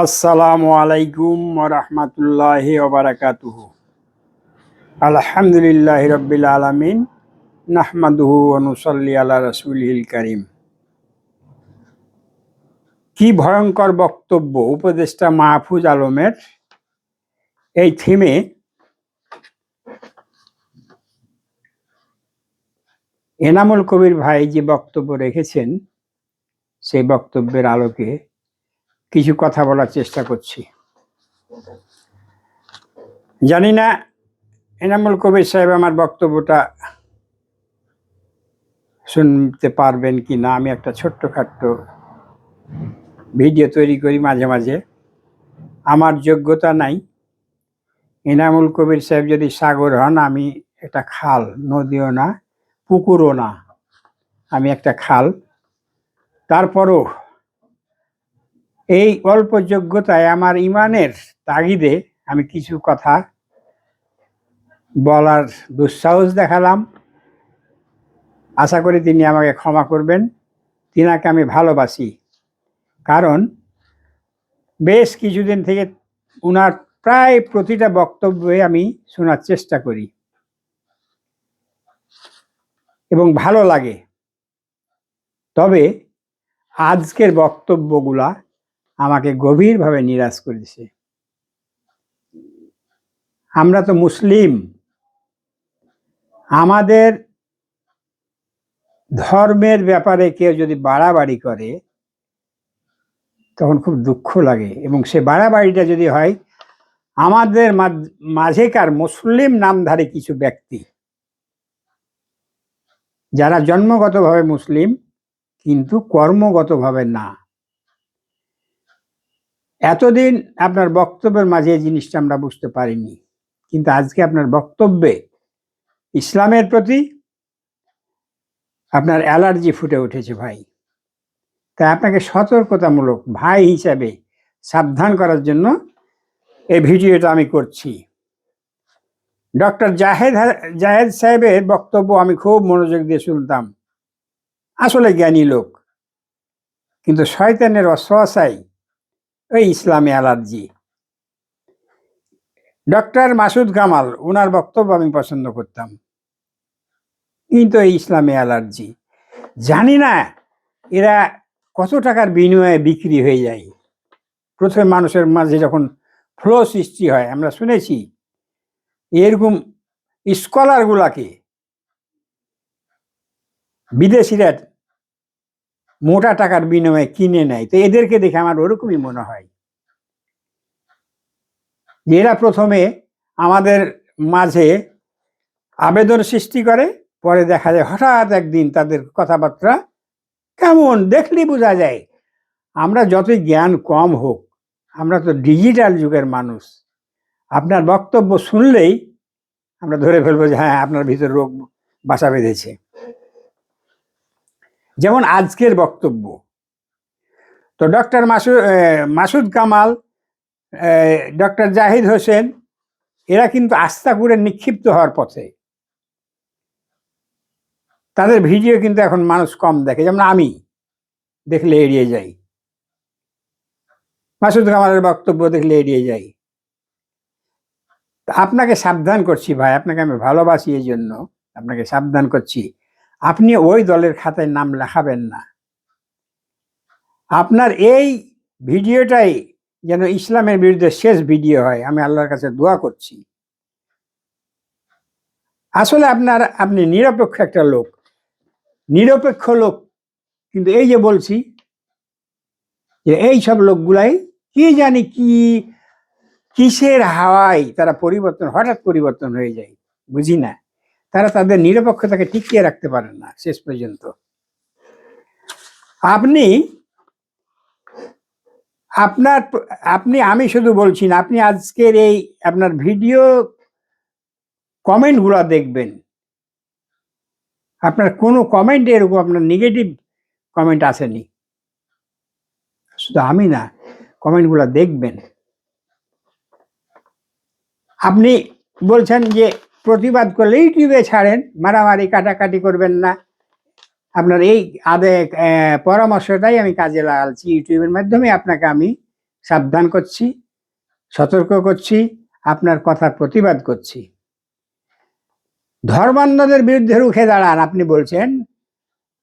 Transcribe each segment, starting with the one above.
আসসালামু আলাইকুম রহমতুল্লাহ ওবরাকাতুহ আলহামদুলিল্লাহ রবিল আলমিন, নাহমাদুহু অনুসল্লি আল্লাহ রসুলহিল করিম। কি ভয়ঙ্কর বক্তব্য, উপদেষ্টা মাহফুজ আলমের এই থিমে এনামুল কবির ভাই যে বক্তব্য রেখেছেন, সেই বক্তব্যের আলোকে কিছু কথা বলার চেষ্টা করছি। জানি না, এনামুল কবির সাহেব আমার বক্তব্যটা শুনতে পারবেন কি না। আমি একটা ছোট্টখাট্ট ভিডিও তৈরি করি মাঝে মাঝে। আমার যোগ্যতা নাই। এনামুল কবির সাহেব যদি সাগর হন, আমি একটা খাল, নদীও না, পুকুরও না, আমি একটা খাল। তারপরও এই অল্প যোগ্যতায় আমার ইমানের তাগিদে আমি কিছু কথা বলার দুঃসাহস দেখালাম। আশা করি তিনি আমাকে ক্ষমা করবেন। তিনাকে আমি ভালোবাসি। কারণ বেশ কিছুদিন থেকে উনার প্রায় প্রতিটা বক্তব্যে আমি শোনার চেষ্টা করি। এবং ভালো লাগে। তবে আজকের বক্তব্যগুলা আমাকে গভীরভাবে নিরাশ করেছে। আমরা তো মুসলিম। আমাদের ধর্মের ব্যাপারে কেউ যদি বাড়াবাড়ি করে, তখন খুব দুঃখ লাগে এবং সে বাড়াবাড়িটা যদি হয়, আমাদের মাঝ- মাঝেকার মুসলিম নামধারী কিছু ব্যক্তি, যারা জন্মগতভাবে মুসলিম, কিন্তু কর্মগতভাবে না। এতদিন আপনার বক্তব্যের মাঝে এই জিনিসটা আমরা বুঝতে পারিনি। কিন্তু আজকে আপনার বক্তব্যে ইসলামের প্রতি আপনার অ্যালার্জি ফুটে উঠেছে ভাই। তাই আপনাকে সতর্কতামূলক ভাই হিসাবে সাবধান করার জন্য এই ভিডিওটা আমি করছি। ডক্টর জাহেদ জাহেদ সাহেবের বক্তব্য আমি খুব মনোযোগ দিয়ে শুনতাম। আসলে জ্ঞানী লোক। কিন্তু শয়তানের অশ্বাসাই ওই ইসলামী অ্যালার্জি। ডক্টর মাসুদ কামাল ওনার বক্তব্য আমি পছন্দ করতাম। কিন্তু এই ইসলামী অ্যালার্জি। জানি না, এরা কত টাকার বিনিময়ে বিক্রি হয়ে যায়। প্রথমে মানুষের মাঝে যখন ফ্লো সৃষ্টি হয়, আমরা শুনেছি, এরকম স্কলারগুলাকে বিদেশিরা মোটা টাকার বিনিময়ে কিনে নেয়। তো এদেরকে দেখে আমার ওরকমই মনে হয়। এরা প্রথমে আমাদের মাঝে আবেদন সৃষ্টি করে, পরে দেখা যায় হঠাৎ একদিন তাদের কথাবার্তা কেমন দেখলেই বোঝা যায়। আমরা যতই জ্ঞান কম হোক, আমরা তো ডিজিটাল যুগের মানুষ। আপনার বক্তব্য শুনলেই আমরা ধরে ফেলব যে হ্যাঁ আপনার ভিতর রোগ বাসা বেঁধেছে। যেমন আজকের বক্তব্য। তো ডক্টর মাসুদ মাসুদ কামাল ডক্টর জাহিদ হোসেন, এরা কিন্তু আস্থা করে নিক্ষিপ্ত হওয়ার পথে। তাদের ভিডিও কিন্তু এখন মানুষ কম দেখে, যেমন আমি দেখলে এড়িয়ে যাই। মাসুদ কামালের বক্তব্য দেখলে এড়িয়ে যাই। আপনাকে সাবধান করছি ভাই, আপনাকে আমি ভালোবাসি এই জন্য আপনাকে সাবধান করছি। আপনি ওই দলের খাতায় নাম লেখাবেন না। আপনার এই ভিডিওটাই যেন ইসলামের বিরুদ্ধে শেষ ভিডিও হয়, আমি আল্লাহর কাছে দোয়া করছি। আসলে আপনার, আপনি নিরপেক্ষ একটা লোক। নিরপেক্ষ লোক, কিন্তু এই যে বলছি যে এই সব লোকগুলাই কি জানি কি, কিসের হাওয়ায় তারা পরিবর্তন, হঠাৎ পরিবর্তন হয়ে যায়, বুঝি না। তারা তাদের নিরপেক্ষতাকে টিকিয়ে রাখতে পারেন না শেষ পর্যন্ত। আপনি, আপনার, আপনি, আমি শুধু বলছি না, আপনি আজকের এই আপনার ভিডিও কমেন্টগুলো দেখবেন। আপনার কোনো কমেন্ট এরকম আপনার নেগেটিভ কমেন্ট আসেনি। শুধু আমি না, কমেন্টগুলো দেখবেন। আপনি বলছেন যে প্রতিবাদ করলে ইউটিউবে ছাড়েন, মারামারি কাটাকাটি করবেন না। আপনার এই আদে পরামর্শটাই আমি কাজে লাগাচ্ছি। ইউটিউবের মাধ্যমে আপনাকে আমি সাবধান করছি, সতর্ক করছি, আপনার কথার প্রতিবাদ করছি। ধর্মান্ধদের বিরুদ্ধে রুখে দাঁড়ান, আপনি বলছেন।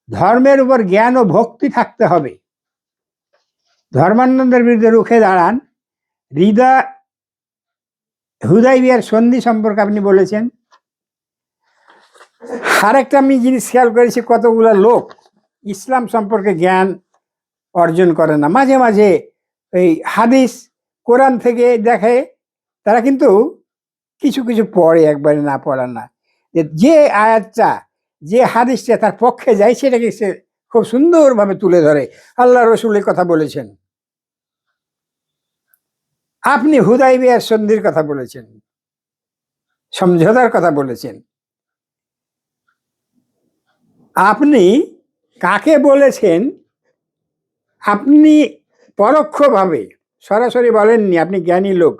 ধর্মের উপর জ্ঞান ও ভক্তি থাকতে হবে। ধর্মান্ধদের বিরুদ্ধে রুখে দাঁড়ান। হৃদয় হুদাই বিয়ার সন্ধি সম্পর্কে আপনি বলেছেন। আরেকটা আমি জিনিস খেয়াল করেছি, কতগুলো লোক ইসলাম সম্পর্কে জ্ঞান অর্জন করে না। মাঝে মাঝে এই হাদিস, কোরআন থেকে দেখে তারা কিন্তু কিছু কিছু পড়ে, একবারে না পড়া না। যে আয়াতটা, যে হাদিসটা তার পক্ষে যায়, সেটাকে সে খুব সুন্দরভাবে তুলে ধরে। আল্লাহ রসুলের কথা বলেছেন। আপনি হুদাই বিয়ার সন্ধির কথা বলেছেন, সমঝোতার কথা বলেছেন। আপনি কাকে বলেছেন? আপনি পরোক্ষভাবে, সরাসরি বলেননি, আপনি জ্ঞানী লোক।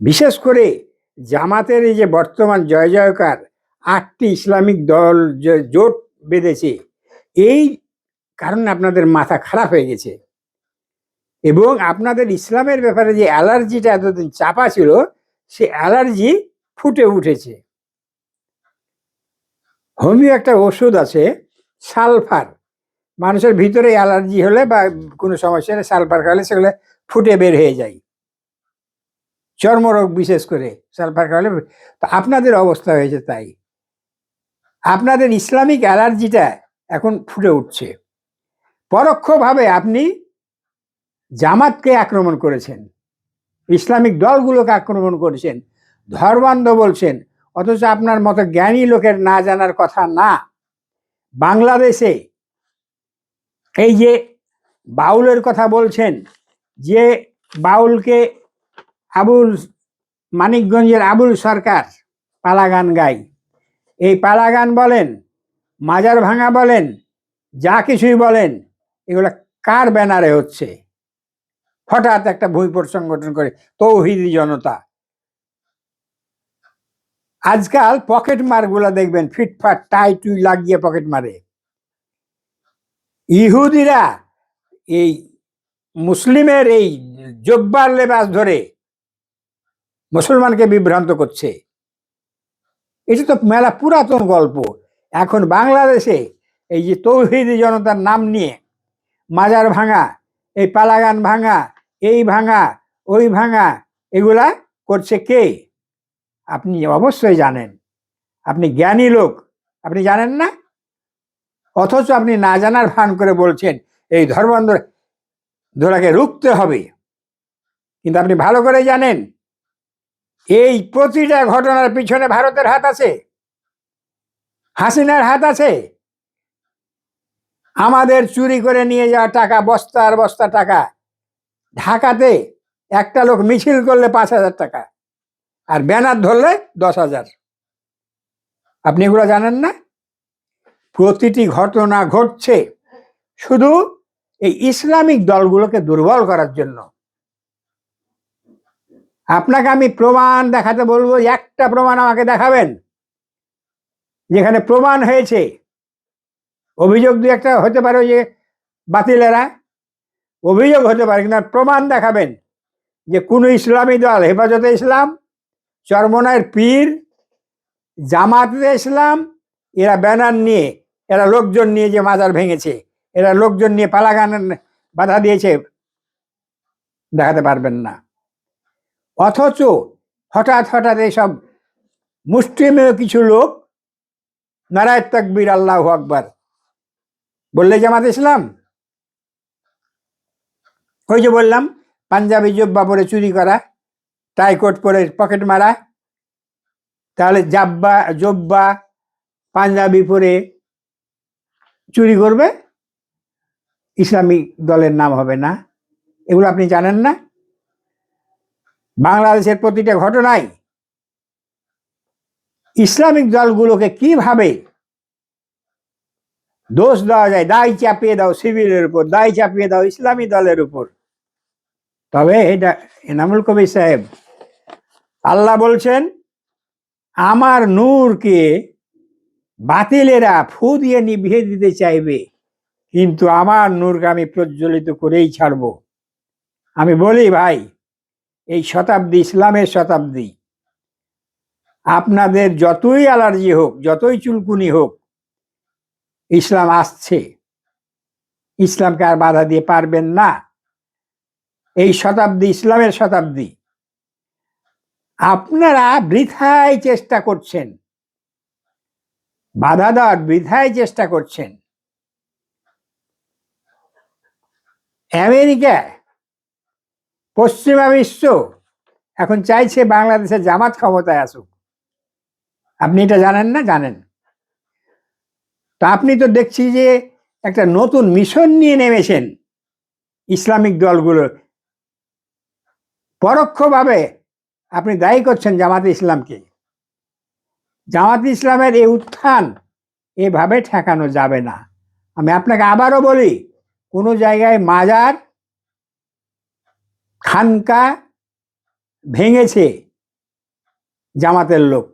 বিশেষ করে জামাতের এই যে বর্তমান জয় জয়কার, আটটি ইসলামিক দল জোট বেঁধেছে, এই কারণে আপনাদের মাথা খারাপ হয়ে গেছে। এবং আপনাদের ইসলামের ব্যাপারে যে অ্যালার্জিটা এতদিন চাপা ছিল, সে অ্যালার্জি ফুটে উঠেছে। হোমিও একটা ওষুধ আছে, সালফার। মানুষের ভিতরে অ্যালার্জি হলে বা কোনো সমস্যা হলে সালফার খাওয়ালে সেগুলো ফুটে বের হয়ে যায়। চর্মরোগ বিশেষ করে সালফার খাওয়ালে, তো আপনাদের অবস্থা হয়েছে তাই। আপনাদের ইসলামিক অ্যালার্জিটা এখন ফুটে উঠছে। পরোক্ষভাবে আপনি জামাতকে আক্রমণ করেছেন, ইসলামিক দলগুলোকে আক্রমণ করেছেন, ধর্মান্ধ বলছেন, অথচ আপনার মতো জ্ঞানী লোকের না জানার কথা না। বাংলাদেশে এই যে বাউলের কথা বলছেন, যে বাউলকে আবুল, মানিকগঞ্জের আবুল সরকার পালাগান গাই এই পালাগান বলেন, মাজার ভাঙা বলেন, যা কিছুই বলেন, এগুলো কার ব্যানারে হচ্ছে? হঠাৎ একটা বইপট সংগঠন করে তৌহিদি জনতা। আজকাল পকেট মারগুলা দেখবেন, ফিটফাট, টাই টুই লাগিয়ে পকেট মারে। ইহুদিরা এই মুসলিমের এই জব্বার লেবাস ধরে মুসলমানকে বিভ্রান্ত করছে। এটা তো মেলা পুরাতন গল্প। এখন বাংলাদেশে এই যে তৌহিদি জনতার নাম নিয়ে মাজার ভাঙা, এই পালাগান ভাঙা এই ভাঙা, ওই ভাঙা, এগুলা করছে কে? আপনি অবশ্যই জানেন। আপনি জ্ঞানী লোক, আপনি জানেন না? অথচ আপনি না জানার ভান করে বলছেন, এই ধর্মান্ধ ধরাকে রুখতে হবে। কিন্তু আপনি ভালো করে জানেন, এই প্রতিটা ঘটনার পিছনে ভারতের হাত আছে, হাসিনার হাত আছে। আমাদের চুরি করে নিয়ে যাওয়া টাকা, বস্তার বস্তা টাকা ঢাকাতে একটা লোক মিছিল করলে পাঁচ হাজার টাকা আর ব্যানার ধরলে দশ হাজার। আপনি এগুলো জানেন না? প্রতিটি ঘটনা ঘটছে শুধু এই ইসলামিক দলগুলোকে দুর্বল করার জন্য। আপনাকে আমি প্রমাণ দেখাতে বলব, একটা প্রমাণ আমাকে দেখাবেন। যেখানে প্রমাণ হয়েছে। অভিযোগ দু একটা হতে পারে যে বাতিলেরা। অভিযোগ হতে পারে কিন্তু প্রমাণ দেখাবেন যে কোনো ইসলামী দল, হেফাজতে ইসলাম চরমনায়ের পীর জামাতে ইসলাম, এরা ব্যানার নিয়ে, এরা লোকজন নিয়ে যে মাজার ভেঙেছে, এরা লোকজন নিয়ে পালাগান বাধা দিয়েছে, দেখাতে পারবেন না। অথচ হঠাৎ হঠাৎ এইসব মুসলিমেও কিছু লোক, নারায় তকবীর আল্লাহ আকবার, বললে জামাত ইসলাম? ওই যে বললাম, পাঞ্জাবি জব্বা পরে চুরি করা, টাই কোট পরে পকেট মারা, তাহলে জাব্বা, জব্বা, পাঞ্জাবি পরে চুরি করবে ইসলামিক দলের নাম হবে না। এগুলো আপনি জানেন না। বাংলাদেশের প্রতিটা ঘটনায় ইসলামিক দলগুলোকে কীভাবে দোষ দেওয়া যায়, দায় চাপিয়ে দাও শিবিরের উপর, দায় চাপিয়ে দাও ইসলামী দলের উপর। তবে এটা এনামুল কবির সাহেব, আল্লাহ বলছেন, আমার নূরকে বাতিলেরা ফু দিয়ে নিভিয়ে দিতে চাইবে, কিন্তু আমার নূরকে আমি প্রজ্বলিত করেই ছাড়ব। আমি বলি, ভাই, এই শতাব্দী ইসলামের শতাব্দী। আপনাদের যতই অ্যালার্জি হোক, যতই চুলকুনি হোক, ইসলাম আসছে। ইসলামকে আর বাধা দিয়ে পারবেন না। এই শতাব্দী, ইসলামের শতাব্দী। আপনারা বৃথায় চেষ্টা করছেন। বাধা দেওয়ার বৃথায় চেষ্টা করছেন। আমেরিকা, পশ্চিমা বিশ্ব এখন চাইছে বাংলাদেশের জামাত ক্ষমতায় আসুক। আপনি এটা জানেন না? জানেন। তা আপনি তো দেখছি যে একটা নতুন মিশন নিয়ে নেমেছেন ইসলামিক দলগুলো। পরোক্ষভাবে আপনি দায়ী করছেন জামাত ইসলামকে। জামাত ইসলামের এই উত্থান এভাবে ঠেকানো যাবে না। আমি আপনাকে আবারও বলি, কোনো জায়গায় মাজার খানকা ভেঙেছে জামাতের লোক।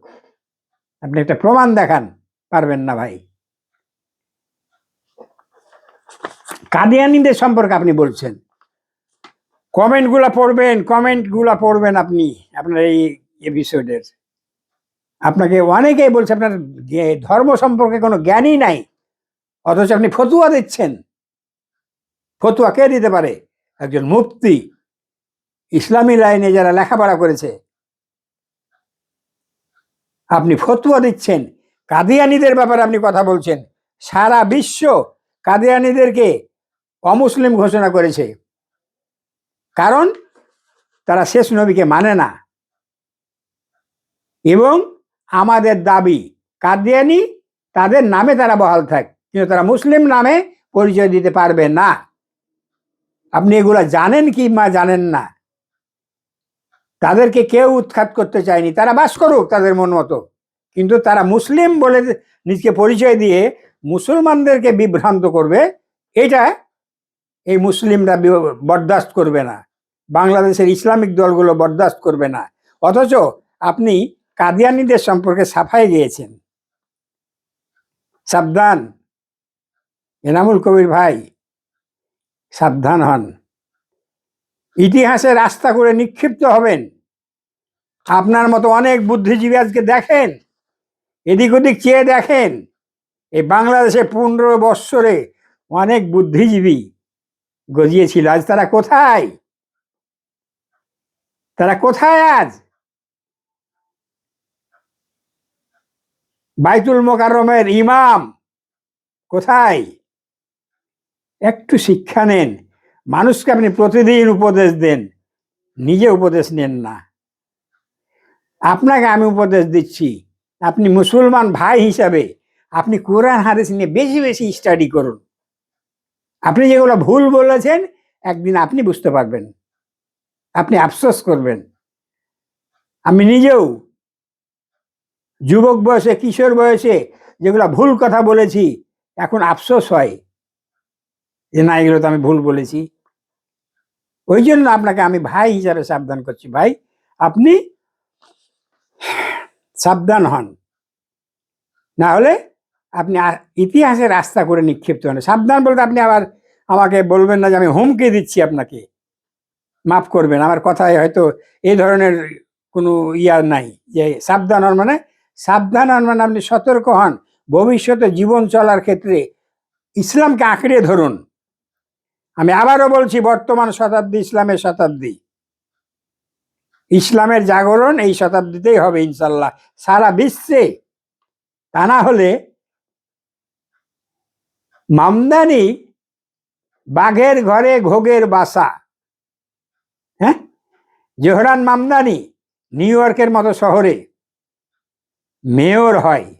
আপনি একটা প্রমাণ দেখান, পারবেন না ভাই? কাদিয়ানিদের সম্পর্কে আপনি বলছেন। কমেন্টগুলো পড়বেন কমেন্টগুলো পড়বেন আপনি, আপনার এই এপিসোডের আপনাকে অনেকেই বলছে, আপনার ধর্ম সম্পর্কে কোনো জ্ঞানই নাই, অথচ আপনি ফতুয়া দিচ্ছেন। ফতুয়া কে দিতে পারে? একজন মুফতি। ইসলামী লাইনে যারা লেখাপড়া করেছে, আপনি ফতুয়া দিচ্ছেন। কাদিয়ানিদের ব্যাপারে আপনি কথা বলছেন। সারা বিশ্ব কাদিয়ানিদেরকে অমুসলিম ঘোষণা করেছে। কারণ তারা শেষ নবীকে মানে না। এবং আমাদের দাবি কাদিয়ানি তাদের নামে তারা বহাল থাক, কিন্তু তারা মুসলিম নামে পরিচয় দিতে পারবে না। আপনি এগুলা জানেন কি মা জানেন না? তাদেরকে কেউ উৎখাত করতে চায়নি। তারা বাস করুক তাদের মন মতো। কিন্তু তারা মুসলিম বলে নিজকে পরিচয় দিয়ে মুসলমানদেরকে বিভ্রান্ত করবে, এটা এই মুসলিমরা বরদাস্ত করবে না। বাংলাদেশের ইসলামিক দলগুলো বরদাস্ত করবে না। অথচ আপনি কাদিয়ানিদের সম্পর্কে সাফাই গিয়েছেন সাবধান, এনামুল কবির ভাই, সাবধান হন। ইতিহাসে রাস্তা করে নিক্ষিপ্ত হবেন। আপনার মতো অনেক বুদ্ধিজীবী আজকে দেখেন, এদিক ওদিক চেয়ে দেখেন, এই বাংলাদেশে পনেরো বৎসরে অনেক বুদ্ধিজীবী গজিয়েছিল। আজ তারা কোথায়? তারা কোথায় আজ? বাইতুল মোকাররমের ইমাম কোথায়? একটু শিক্ষা নেন। মানুষকে আপনি প্রতিদিন উপদেশ দেন, নিজে উপদেশ নেন না। আপনাকে আমি উপদেশ দিচ্ছি, আপনি মুসলমান ভাই হিসাবে আপনি কোরআন হাদিস নিয়ে বেশি বেশি স্টাডি করুন। আপনি যেগুলো ভুল বলেছেন, একদিন আপনি বুঝতে পারবেন। আপনি আফসোস করবেন। আমি নিজেও যুবক বয়সে, কিশোর বয়সে যেগুলো ভুল কথা বলেছি, এখন আফসোস হয় যে না, এগুলো তো আমি ভুল বলেছি। ওই জন্য আপনাকে আমি ভাই হিসাবে সাবধান করছি। ভাই, আপনি সাবধান হন। না হলে আপনি ইতিহাসে রাস্তা করে নিক্ষিপ্ত হন। সাবধান বলতে আপনি আবার আমাকে বলবেন না যে আমি হুমকি দিচ্ছি আপনাকে। মাফ করবেন, আমার কথায় হয়তো এই ধরনের কোনো ইয়া নাই। যে সাবধান হন মানে সাবধান হন মানে আপনি সতর্ক হন। ভবিষ্যতে জীবন চলার ক্ষেত্রে ইসলামকে আঁকড়ে ধরুন। আমি আবারও বলছি, বর্তমান শতাব্দী ইসলামের শতাব্দী। ইসলামের জাগরণ এই শতাব্দীতেই হবে ইনশাল্লাহ। সারা বিশ্বে তা না হলে মামদানি বাঘের ঘরে ঘোগের বাসা। হ্যাঁ? জোহরান মামদানি নিউ ইয়র্কের মতো শহরে মেয়র হয়।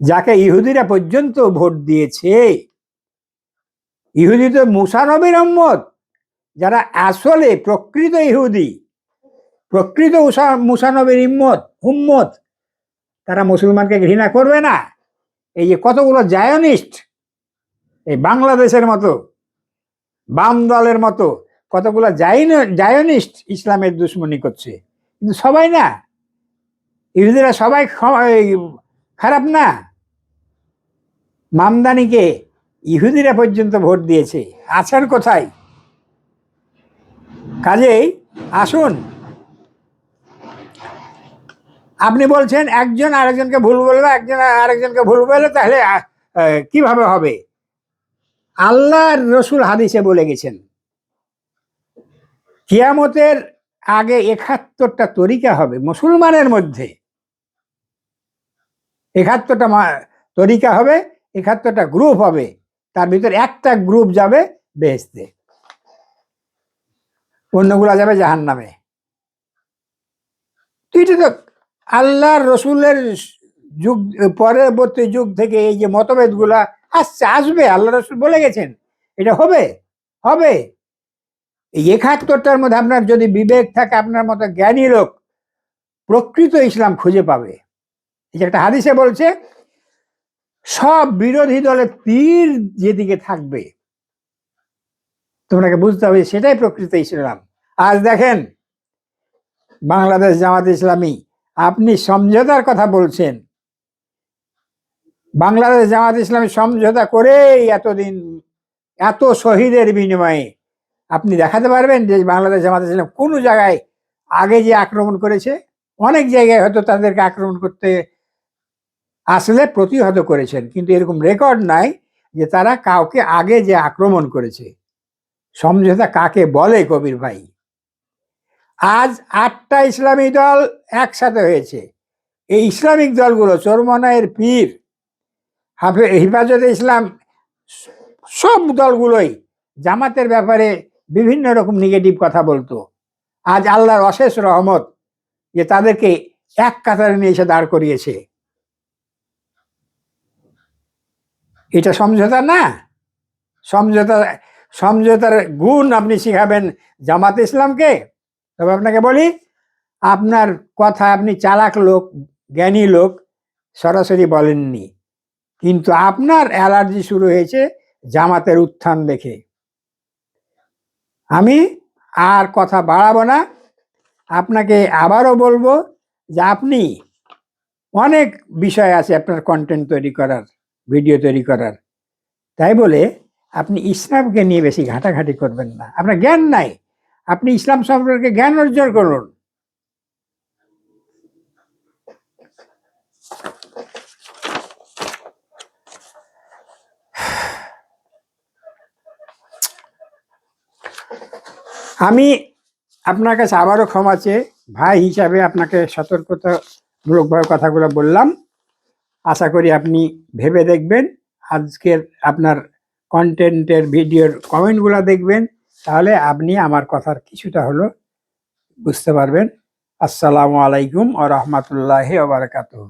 যাকে ইহুদিরা পর্যন্ত ভোট দিয়েছে। ইহুদি তো মুসানবির আহম্মদ যারা আসলে প্রকৃত ইহুদি, প্রকৃত মুসানবির ইম্মত উম্মত, তারা মুসলমানকে ঘৃণা করবে না। এই যে কতগুলো জায়নিস্ট, এই বাংলাদেশের মতো, বাম দলের মতো, কতগুলো জায়নিস্ট ইসলামের দুশ্মনী করছে। কিন্তু সবাই না। ইহুদিরা সবাই খারাপ না। মামদানিকে ইহুদিরা পর্যন্ত ভোট দিয়েছে। আছেন কোথায়? কাজেই আসুন। আপনি বলছেন একজন আরেকজনকে ভুল বলবে, একজন আরেকজনকে ভুল বলবে তাহলে কীভাবে হবে? আল্লাহর রসুল হাদিসে বলে গেছেন, কিয়ামতের আগে একাত্তরটা তরিকা হবে মুসলমানের মধ্যে। একাত্তরটা তরিকা হবে, একাত্তরটা গ্রুপ হবে, তার ভিতরে একটা গ্রুপ যাবে বেহেস্তে অন্যগুলা যাবে জাহান নামে তো এটা তো আল্লাহর রসুলের যুগ, পরবর্তী যুগ থেকে এই যে মতভেদগুলা আসছে, আসবে, আল্লাহ রসুল বলে গেছেন। এটা হবে হবে। এই একাত্তরটার মধ্যে আপনার যদি বিবেক থাকে, আপনার মতো জ্ঞানী লোক প্রকৃত ইসলাম খুঁজে পাবে। এই যে একটা হাদিসে বলছে, সব বিরোধী দলের তীর যেদিকে থাকবে, তোমাকে বুঝতে হবে সেটাই প্রকৃত ইসলাম। আজ দেখেন, বাংলাদেশ জামাত ইসলামী আপনি সমঝোতার কথা বলছেন। বাংলাদেশ জামাত ইসলামী সমঝোতা করেই এতদিন, এত শহীদের বিনিময়ে। আপনি দেখাতে পারবেন যে বাংলাদেশ জামাত ইসলাম কোন জায়গায় আগে যে আক্রমণ করেছে? অনেক জায়গায় হয়তো তাদেরকে আক্রমণ করতে আসলে প্রতিহত করেছেন, কিন্তু এরকম রেকর্ড নাই যে তারা কাউকে আগে যে আক্রমণ করেছে। সমঝোতা কাকে বলে কবির ভাই? আজ আটটা ইসলামী দল একসাথে হয়েছে। এই ইসলামিক দলগুলো চরমনায়ের পীর, হাফে, হিফাজতে ইসলাম, সব দলগুলোই জামাতের ব্যাপারে বিভিন্ন রকম নেগেটিভ কথা বলতো। আজ আল্লাহর অশেষ রহমত যে তাদেরকে এক কাতারে নিয়ে এসে দাঁড় করিয়েছে। এটা সমঝোতা না? সমঝোতা, সমঝোতার গুণ আপনি শিখাবেন জামাত ইসলামকে? তবে আপনাকে বলি, আপনার কথা আপনি চালাক লোক, জ্ঞানী লোক সরাসরি বলেননি। কিন্তু আপনার অ্যালার্জি শুরু হয়েছে জামাতের উত্থান দেখে। আমি আর কথা বাড়াবো না। আপনাকে আবারও বলব যে আপনি অনেক বিষয় আছে আপনার কন্টেন্ট তৈরি করার ভিডিও তৈরি করার। তাই বলে আপনি ইসলামকে নিয়ে বেশি ঘাটাঘাটি করবেন না। আপনার জ্ঞান নাই। আপনি ইসলাম সম্পর্কে জ্ঞান অর্জন করুন। আমি আপনার কাছে আবারও ক্ষমা চেয়ে ভাই হিসাবে আপনাকে সতর্কতামূলকভাবে কথাগুলো বললাম। আশা করি আপনি ভেবে দেখবেন। আজকের আপনার কন্টেন্টের ভিডিওর কমেন্টগুলো দেখবেন। তাহলে আপনি আমার কথার কিছুটা হলো বুঝতে পারবেন। আসসালামু আলাইকুম ও রহমতুল্লাহ ওবরাকাতুহ